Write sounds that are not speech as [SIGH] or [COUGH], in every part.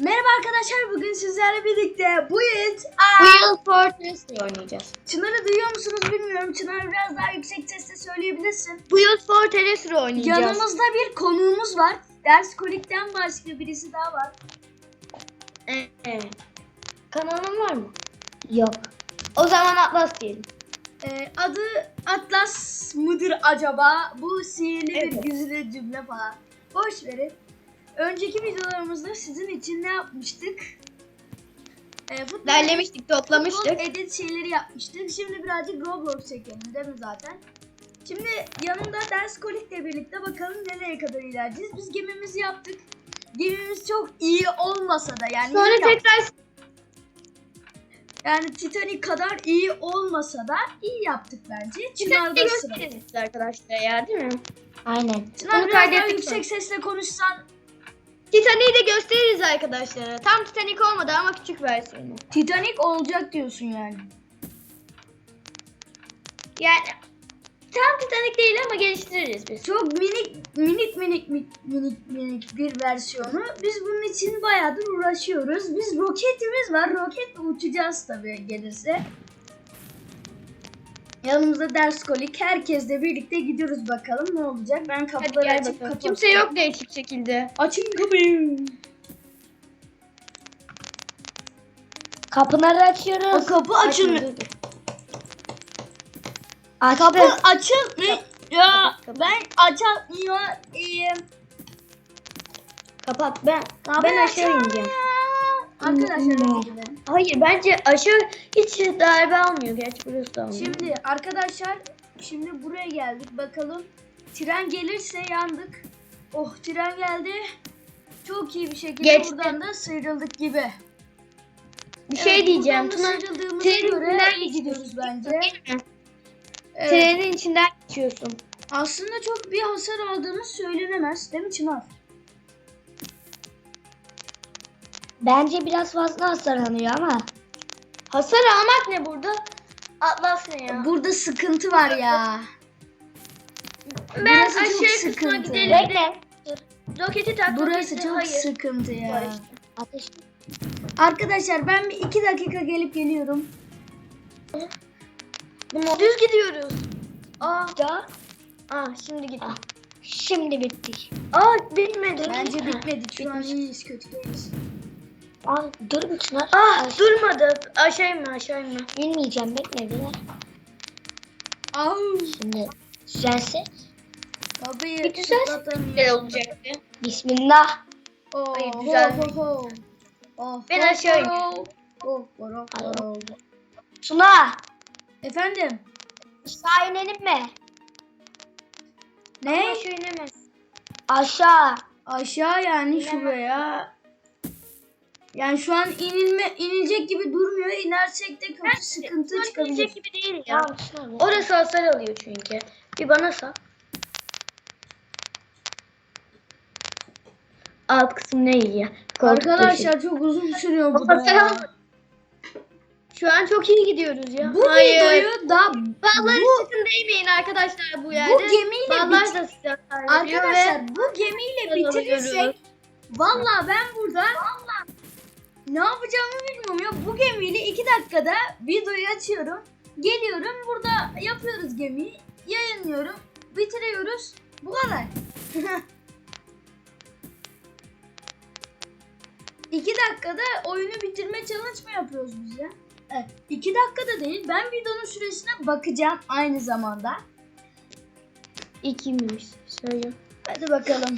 Merhaba arkadaşlar bugün sizlerle birlikte bu yıl Bu yıl Fortress'le oynayacağız. Çınar'ı duyuyor musunuz bilmiyorum. Çınar biraz daha yüksek sesle söyleyebilirsin. Bu yıl Fortress'le oynayacağız. Yanımızda bir konuğumuz var. Ders kolikten başka birisi daha var. Evet. Kanalın var mı? Yok. O zaman Atlas diyelim. Ee, adı Atlas mıdır acaba? Bu sihirli bir Evet. güzide cümle falan. Boş verin. Önceki videolarımızda sizin için ne yapmıştık? Ee, futbol, Derlemiştik, toplamıştık. futbol edit şeyleri yapmıştık. Şimdi birazcık Roblox çekelim değil mi zaten? Şimdi yanımda ders kolikle birlikte bakalım nereye kadar ilerleyeceğiz. Biz gemimizi yaptık. Gemimiz çok iyi olmasa da yani Sonra tekrar yani Titanic kadar iyi olmasa da iyi yaptık bence. Çınar'da sıra. gösteririz arkadaşlar ya değil mi? Aynen. Çınar Bunu biraz daha yüksek sesle konuşsan. Titanic'i de gösteririz arkadaşlara. Tam Titanic olmadı ama küçük versiyonu. Titanic olacak diyorsun yani. Yani tam Titanic değil ama geliştiririz biz. Çok minik minik minik minik minik, minik bir versiyonu. Biz bunun için bayağıdır uğraşıyoruz. Biz roketimiz var. Roketle uçacağız tabii gelirse. Yanımızda ders kolik. Herkesle birlikte gidiyoruz bakalım ne olacak. Ben Hadi kapıları gel açıp kapatıyorum. Kimse yok değişik şekilde. Açın kapıyı. Kapıları açıyoruz. O kapı açılmıyor. Açtık. Kapı açılmıyor. Ya Kapat. ben açamıyorum. Kapat. Ben Kapı ben aşağı ineceğim. Arkadaşlar. Hayır bence aşağı hiç darbe almıyor. Gerçi burası da almıyor. Şimdi arkadaşlar şimdi buraya geldik bakalım. Tren gelirse yandık. Oh tren geldi. Çok iyi bir şekilde Geçti. buradan da sıyrıldık gibi. bir şey Evet, diyeceğim. buradan da Tuna sıyrıldığımıza trenin göre içinden iyi gidiyoruz bence. Evet. Trenin içinden geçiyorsun. Aslında çok bir hasar aldığımız söylenemez değil mi Çınar? Bence biraz fazla hasarlanıyor ama. Hasar almak ne burada? Atlas ne ya? Burada sıkıntı var ya. ben burası çok aşağı kısmına sıkıntı. gidelim. Bekle. Roketi tak. Burası roketi- çok Hayır. sıkıntı ya. Ateş. Arkadaşlar ben bir iki dakika gelip geliyorum. Düz gidiyoruz. Aa, Da. aa şimdi git. Ah. Şimdi bittik. Aa bitmedi. Bence bitmedi. Şu an iyiyiz kötü değiliz. Al dur bir Çınar. Ah durmadı. Aşağı inme aşağı inme. İnmeyeceğim bekle bir. Au. Şimdi düzelse. Kapıyı Bir tıklatamıyorum. Güzel olacaktı. Bismillah. Oh, Hayır, güzel. ho, ho. Oh, Ben aşağı iniyorum. Oh, ho, ho. Tuna. Efendim? Aşağı inelim mi? Ne? Aşağı inemez. Aşağı. Aşağı yani İnemem. şuraya. Yani şu an inilme inilecek gibi durmuyor. İnersek de kötü sıkıntı çıkabilir. Çıkabilecek gibi değil ya. Orası hasar alıyor çünkü. Bir bana sal. Alt kısım ne iyi ya? Koltuk Arkadaşlar çok uzun sürüyor bu da. Ya. Şu an çok iyi gidiyoruz ya. Bu Hayır. videoyu da Vallahi bu, sakın değmeyin arkadaşlar bu yerde. bu gemiyle Vallahi bit- da size hasar veriyor Arkadaşlar ve bu gemiyle bitirirsek Valla ben burada ne yapacağımı bilmiyorum ya. Bu gemiyle iki dakikada videoyu açıyorum. Geliyorum burada yapıyoruz gemiyi. Yayınlıyorum. Bitiriyoruz. Bu kadar. [LAUGHS] iki dakikada oyunu bitirme challenge mı yapıyoruz biz ya? Evet. iki dakikada değil. Ben videonun süresine bakacağım aynı zamanda. ikiymiş. Söyle. Hadi bakalım.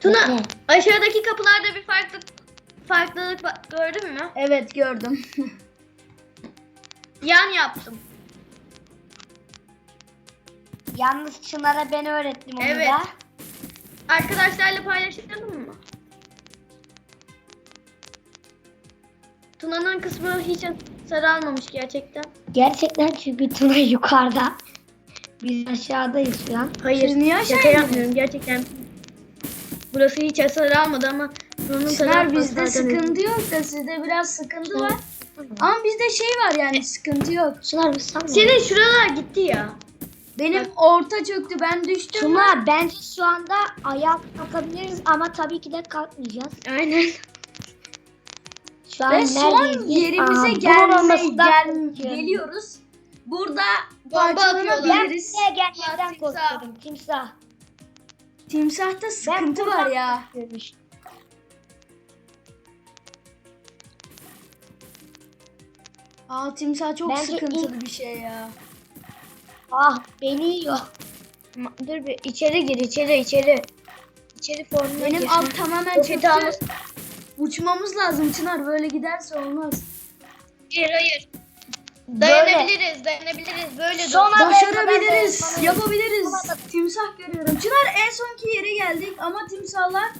Tuna Bekle. aşağıdaki kapılarda bir farklı farklılık gördün mü? Evet gördüm. [LAUGHS] Yan yaptım. Yalnız Çınar'a ben öğrettim onu Evet. da. Arkadaşlarla paylaşalım mı? Tuna'nın kısmı hiç sarı almamış gerçekten. Gerçekten çünkü Tuna [LAUGHS] yukarıda. Biz aşağıdayız şu an. Hayır. Siz niye şaka indiniz? yapmıyorum gerçekten. Burası hiç hasar almadı ama sarı Çınar bizde zaten sıkıntı yok da sizde biraz sıkıntı var. Ama bizde şey var yani sıkıntı yok. Çınar biz sanmıyorum. Senin şuralar gitti ya. Benim orta çöktü ben düştüm. Tuna bence şu anda ayağa kalkabiliriz ama tabii ki de kalkmayacağız. Aynen. Şu an Ve son neredeyiz? yerimize Aa, gelme, bulunmasından gel, korkuyorum. geliyoruz. Burada Bomba atıyorlar. Ben parçalanabiliriz. buraya gelmekten korkuyorum. Timsah. Timsahta sıkıntı buradan var ya. korkuyorum. Aa timsah çok Bence sıkıntılı bir şey ya. Ah beni yiyor. Dur bir içeri gir içeri içeri. İçeri formuna Benim gir. alt tamamen çöktü. Uçmamız lazım Çınar böyle giderse olmaz. Hayır hayır. Böyle. Dayanabiliriz dayanabiliriz. Böyle Son anda- Başarabiliriz, kadar yapabiliriz. Timsah görüyorum. Çınar en sonki yere geldik ama timsahlar...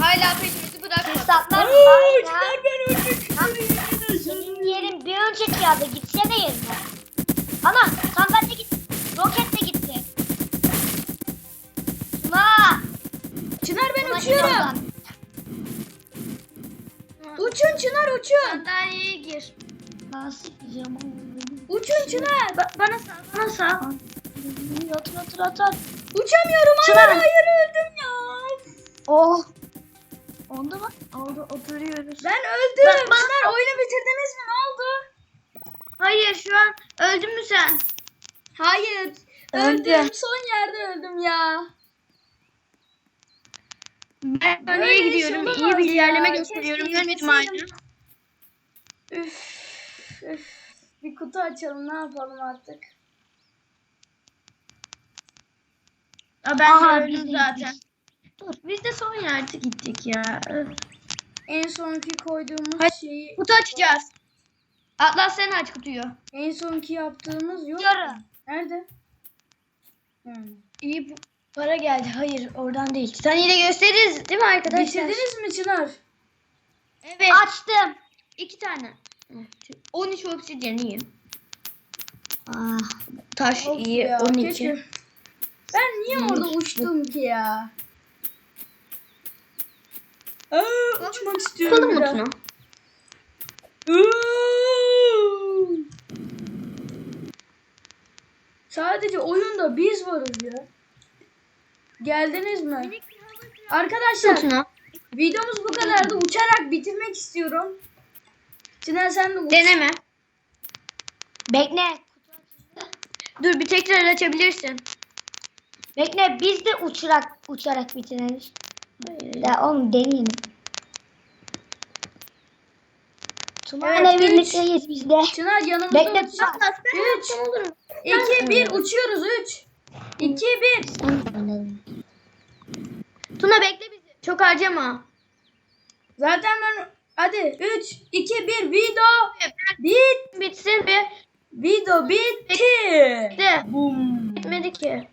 Hala peşimizi bırakma. Timsahlar Oo, hayır ya. Çınar ben öldüm. Senin yerin bir önceki yerde gitsene yerine. Ana sandalye gitti. Roket de gitti. Tuna. Çınar ben uçuyorum. Uçun Çınar uçun. Sandalyeye gir. Nasıl yapacağım Uçun Çınar. Ba- bana sal bana sal. Otur otur otur. Uçamıyorum. Hayır Çınar. hayır öldüm ya. Oh. Oldu mu? Oldu oturuyoruz. Ben öldüm. Bak, bak. Çınar oyunu bitirdiniz mi? Ne oldu? Hayır şu an öldün mü sen? Hayır. Öldü. Öldüm. Son yerde öldüm ya. Ben iş gidiyorum? İyi bir ya. ilerleme gösteriyorum. Gitmeseydim. hala. Üf. Üf. Bir kutu açalım ne yapalım artık. Aa, ben Aha, de zaten. Dur biz de son yerde gittik ya. Öf. En sonki koyduğumuz Hadi. şeyi Kutu açacağız. Atlas sen aç kutuyu. en sonki yaptığımız yok. Yarın. Nerede? Hmm. İyi bu- para geldi. Hayır oradan değil. Sen yine gösteririz değil mi arkadaşlar? Bitirdiniz mi Çınar? Evet. Açtım. İki tane. Hı, 13 obsidyen iyi. Ah. Taş Of iyi. ya, 12. keşke- Ben niye orada uçtum ki ya? Aa, uçmak istiyorum. Tuna? Uuu. Sadece oyunda biz varız ya. Geldiniz mi? Arkadaşlar videomuz bu kadardı. Uçarak bitirmek istiyorum. Çınar sen de. Deneme. Bekle. Dur bir tekrar açabilirsin. Bekle biz de uçarak uçarak bitirelim. Ya oğlum deneyelim. Tuna'yla Evet, birlikteyiz biz de. Çınar yanımızda Bekle uç. Tuna. Üç. olur mu? 2 1 uçuyoruz 3. 2 1. Tuna bekle bizi. Çok harcama. Zaten ben hadi 3 2 1 video bit Bitsin bir. video bitti. De. Bum. Bitmedi ki.